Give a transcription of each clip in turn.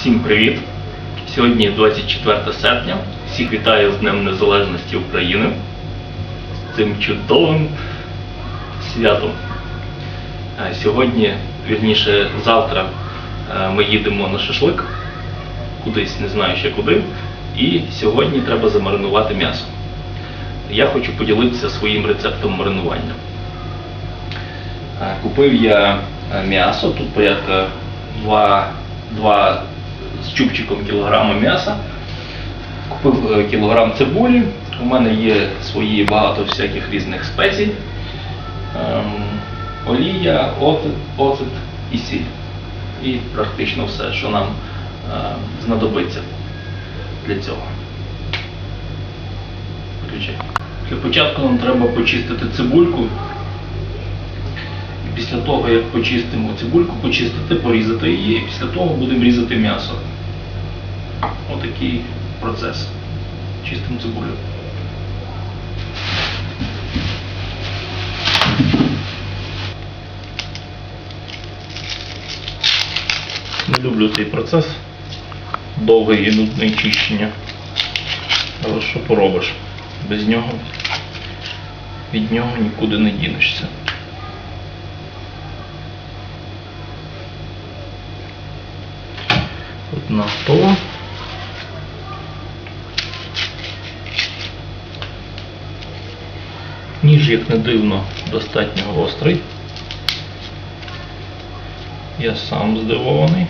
Всім привіт! Сьогодні 24 серпня. Всіх вітаю з Днем Незалежності України. Цим чудовим святом. Е, Сьогодні, вірніше, завтра е, ми їдемо на шашлик, кудись не знаю ще куди. І сьогодні треба замаринувати м'ясо. Я хочу поділитися своїм рецептом маринування. Е, Купив я м'ясо, тут порядка 2, 2 з чубчиком кілограма м'яса. Купив е, кілограм цибулі. У мене є свої багато всяких різних спецій. Ем, олія, оцет, і сіль. І практично все, що нам е, знадобиться для цього. Для початку нам треба почистити цибульку. Після того, як почистимо цибульку, почистити, порізати її, і після того будемо різати м'ясо. Отакий процес. Чистимо цибулю. Не люблю цей процес. Довгий і нудний чищення. Але що поробиш? Без нього від нього нікуди не дінешся. Одна готова. Ніж, як не дивно, достатньо гострий. Я сам здивований.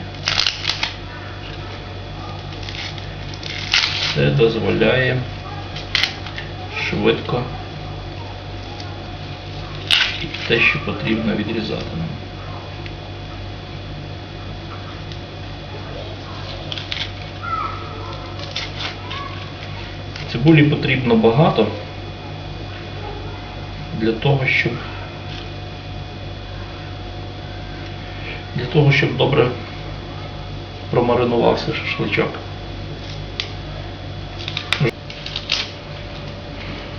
Це дозволяє швидко те, що потрібно відрізати нам. Цибулі потрібно багато для того, щоб для того, щоб добре промаринувався шашличок.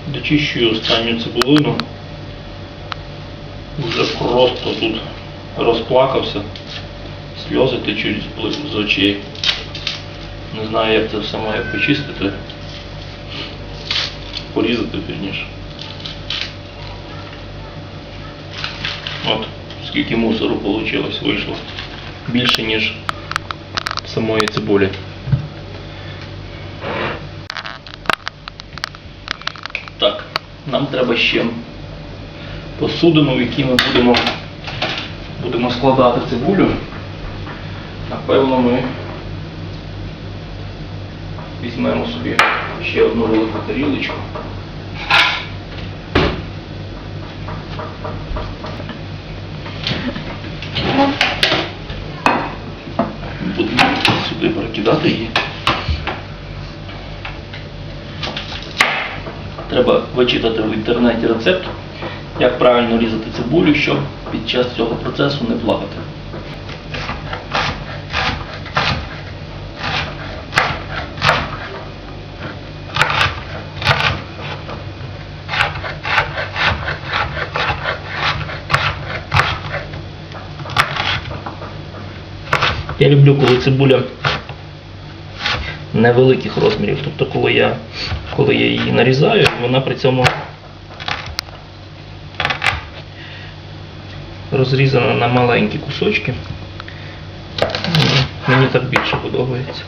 Дочищую останню цибулину. Вже просто тут розплакався. Сльози течуть з- очей. Не знаю, як це все має почистити. Порізати вірніше. От, скільки мусору вийшло, вийшло. Більше, ніж самої цибулі. Так, нам треба ще посудину, в якій ми будемо, будемо складати цибулю. Напевно, ми візьмемо собі ще одну велику тарілочку. Будемо перекидати її. Треба вичитати в інтернеті рецепт, як правильно різати цибулю, щоб під час цього процесу не плакати. Я люблю, коли цибуля невеликих розмірів. Тобто, коли я, коли я її нарізаю, вона при цьому розрізана на маленькі кусочки. Мені так більше подобається.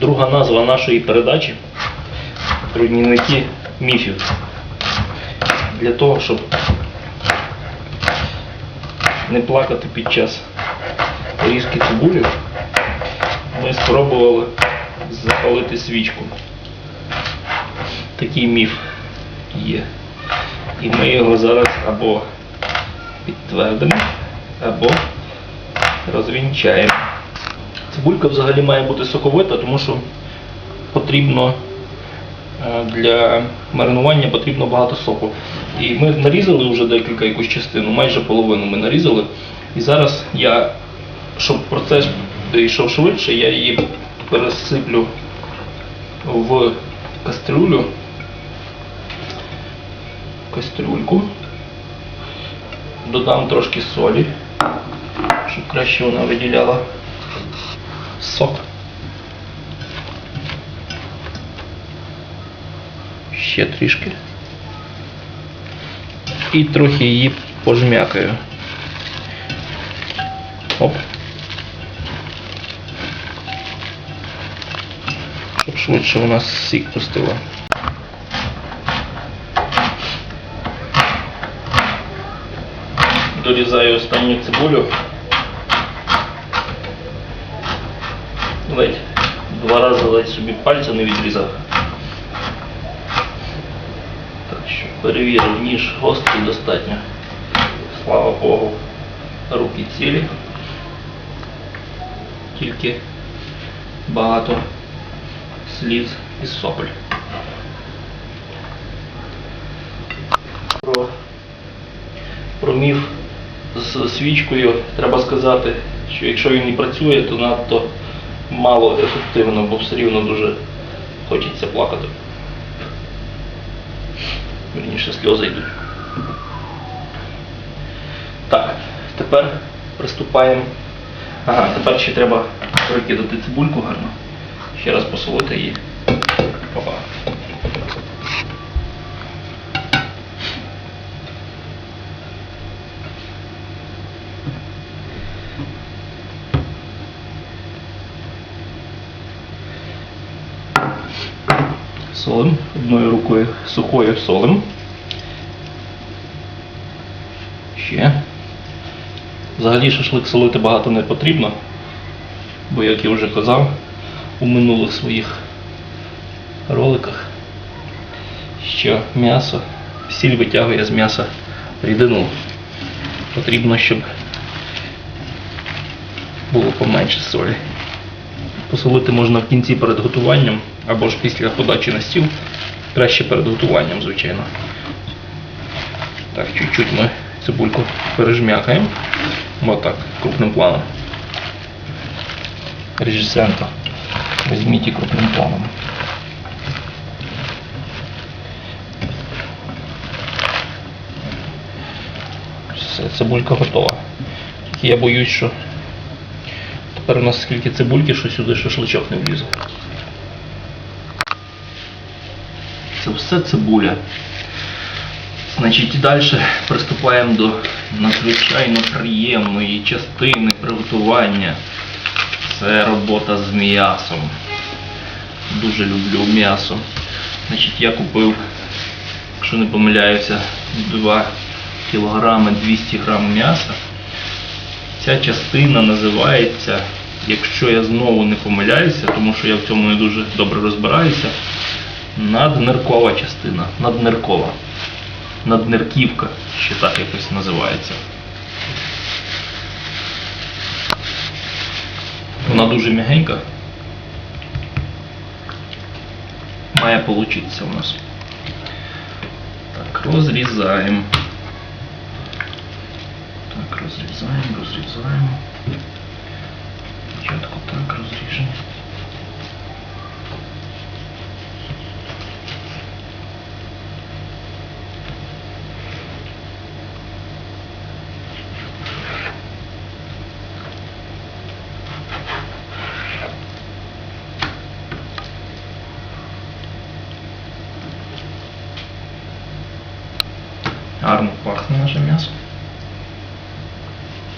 Друга назва нашої передачі руйнівники міфів. Для того, щоб не плакати під час різки цибулі, ми спробували запалити свічку. Такий міф є. І ми його зараз або підтвердимо, або розвінчаємо. Цибулька взагалі має бути соковита, тому що потрібно е, для маринування потрібно багато соку. І ми нарізали вже декілька якусь частину, майже половину ми нарізали. І зараз я, щоб процес йшов швидше, я її пересиплю в кастрюлю. Кастрюльку. Додам трошки солі. щоб краще вона виділяла сок. Ще трішки. І трохи її пожмякаю. Оп. Швидше у нас сік пустила. Дорізаю останню цибулю. Ледь два рази ледь собі пальця не відрізав. Так що перевірив, ніж гострий достатньо. Слава Богу, руки цілі. Тільки багато сліз і сопль. Про, про міф з свічкою треба сказати, що якщо він не працює, то надто мало ефективно, бо все рівно дуже хочеться плакати. Вірніше сльози йдуть. Так, тепер приступаємо. Ага, тепер ще треба прикидати цибульку гарно. Раз посолити її. Опа. Солим. Одною рукою сухою солим. Ще. Взагалі шашлик солити багато не потрібно, бо, як я вже казав, у минулих своїх роликах, що м'ясо, сіль витягує з м'яса рідину. Потрібно, щоб було поменше солі. Посолити можна в кінці перед готуванням або ж після подачі на стіл. Краще перед готуванням, звичайно. Так, чуть-чуть ми цибульку пережмякаємо. Отак, крупним планом. Режисерка. Візьміть і крупним планом. Все, цибулька готова. Я боюсь, що тепер у нас скільки цибульки, що сюди шашличок не влізе. Це все цибуля. Значить, і далі приступаємо до надзвичайно приємної частини приготування. Це робота з м'ясом. Дуже люблю м'ясо. Значить, я купив, якщо не помиляюся, 2 кг 200 г м'яса. Ця частина називається, якщо я знову не помиляюся, тому що я в цьому не дуже добре розбираюся, надниркова частина. Надниркова. Наднирківка, ще так якось називається. Вона дуже м'ягенька. Має получитися у нас. Так, розрізаємо. Так, розрізаємо, розрізаємо. Спочатку так розріжемо. Гарно пахне наше м'ясо.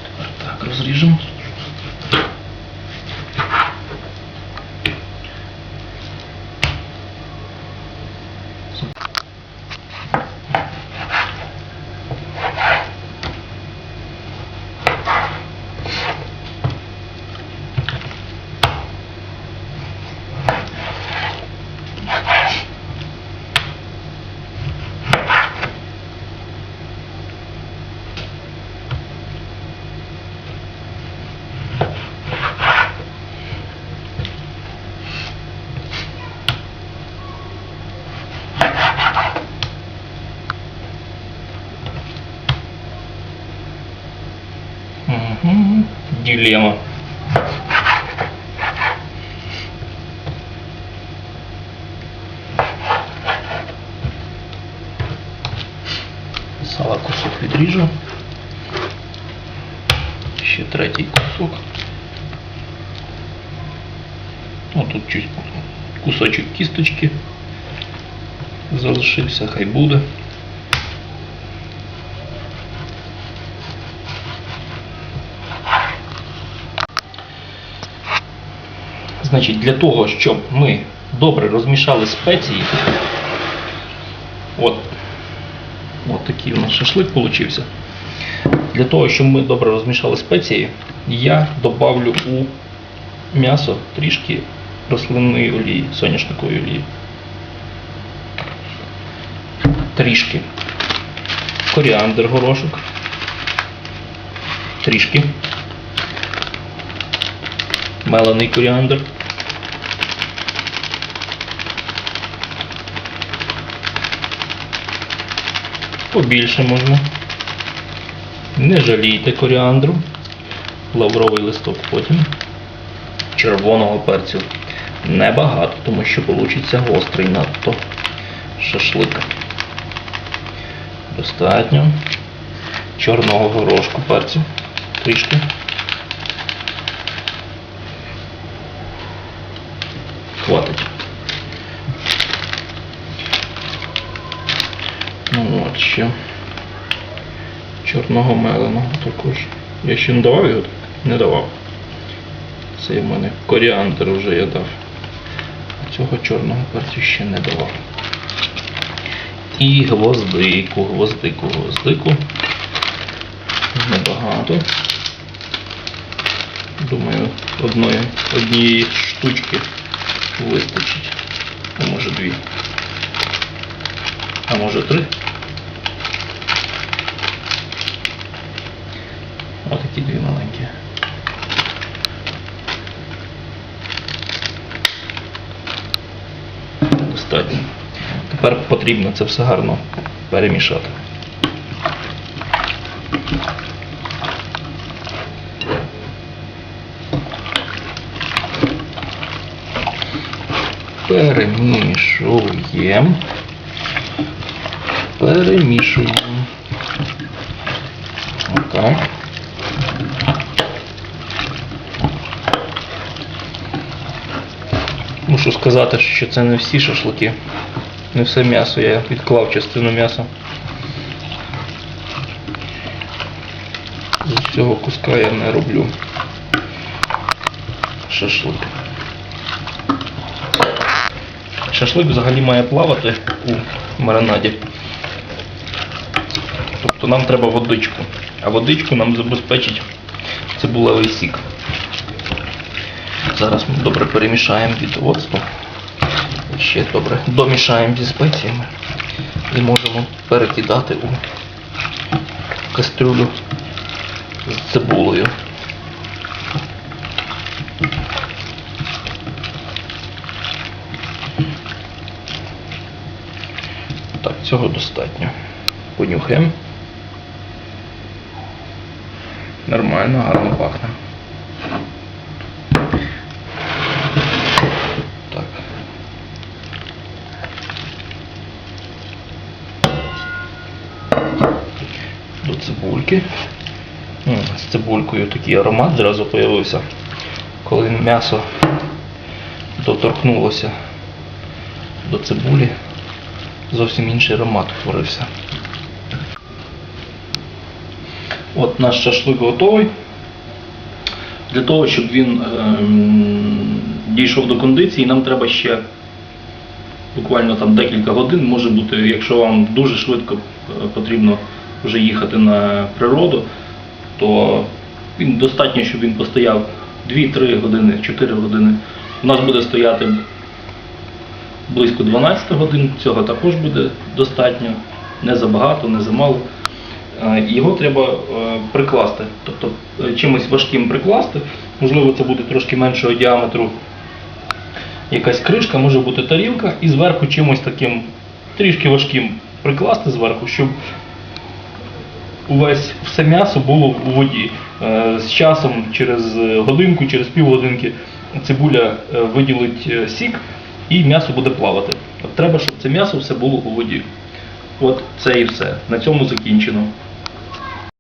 Тепер так розріжемо. Дилемма. Сала кусок відріжу. Ще третій кусок. Ну, тут чуть кусочок кісточки залишився, хай буде. Значить, для того, щоб ми добре розмішали спеції, от, от такий у нас шашлик получився. Для того, щоб ми добре розмішали спеції, я добавлю у м'ясо трішки рослинної олії, соняшникової олії. Трішки. Коріандр горошок. Трішки. Мелений коріандр. Побільше можна. Не жалійте коріандру. Лавровий листок потім. Червоного перцю. Небагато, тому що вийде гострий надто шашлик. Достатньо. Чорного горошку перцю. Трішки. Хватить. Ну от ще. Чорного меленого також. Я ще не давав його? Не давав. Це в мене коріандр вже я дав. А Цього чорного перцю ще не давав. І гвоздику, гвоздику, гвоздику. Небагато. Думаю, одної, однієї штучки вистачить. А може дві. А може три. Отакі дві маленькі. Достатньо. Тепер потрібно це все гарно перемішати. Перемішуємо. Перемішуємо. Отак. Мушу сказати, що це не всі шашлики. Не все м'ясо, я відклав частину м'яса. З цього куска я не роблю шашлик. Шашлик взагалі має плавати у маринаді. Тобто нам треба водичку. А водичку нам забезпечить цибулевий сік. Зараз ми добре перемішаємо від оцту. Ще добре домішаємо зі спеціями і можемо перекидати у кастрюлю з цибулею. Так, цього достатньо. Понюхаємо. Нормально, гарно пахне. Так. До цибульки. З цибулькою такий аромат зразу з'явився. Коли м'ясо доторкнулося до цибулі, зовсім інший аромат утворився. От наш шашлик готовий. Для того, щоб він ем, дійшов до кондиції, нам треба ще буквально там декілька годин. Може бути, якщо вам дуже швидко е, потрібно вже їхати на природу, то він достатньо, щоб він постояв 2-3 години, 4 години. У нас буде стояти близько 12 годин, цього також буде достатньо, не забагато, не замало. Е, Його треба е, прикласти, тобто е, чимось важким прикласти. Можливо, це буде трошки меншого діаметру якась кришка, може бути тарілка, і зверху чимось таким трішки важким прикласти зверху, щоб увесь все м'ясо було у воді. Е, З часом, через годинку, через півгодинки цибуля е, виділить е, сік і м'ясо буде плавати. Треба, щоб це м'ясо все було у воді. От це і все. На цьому закінчено.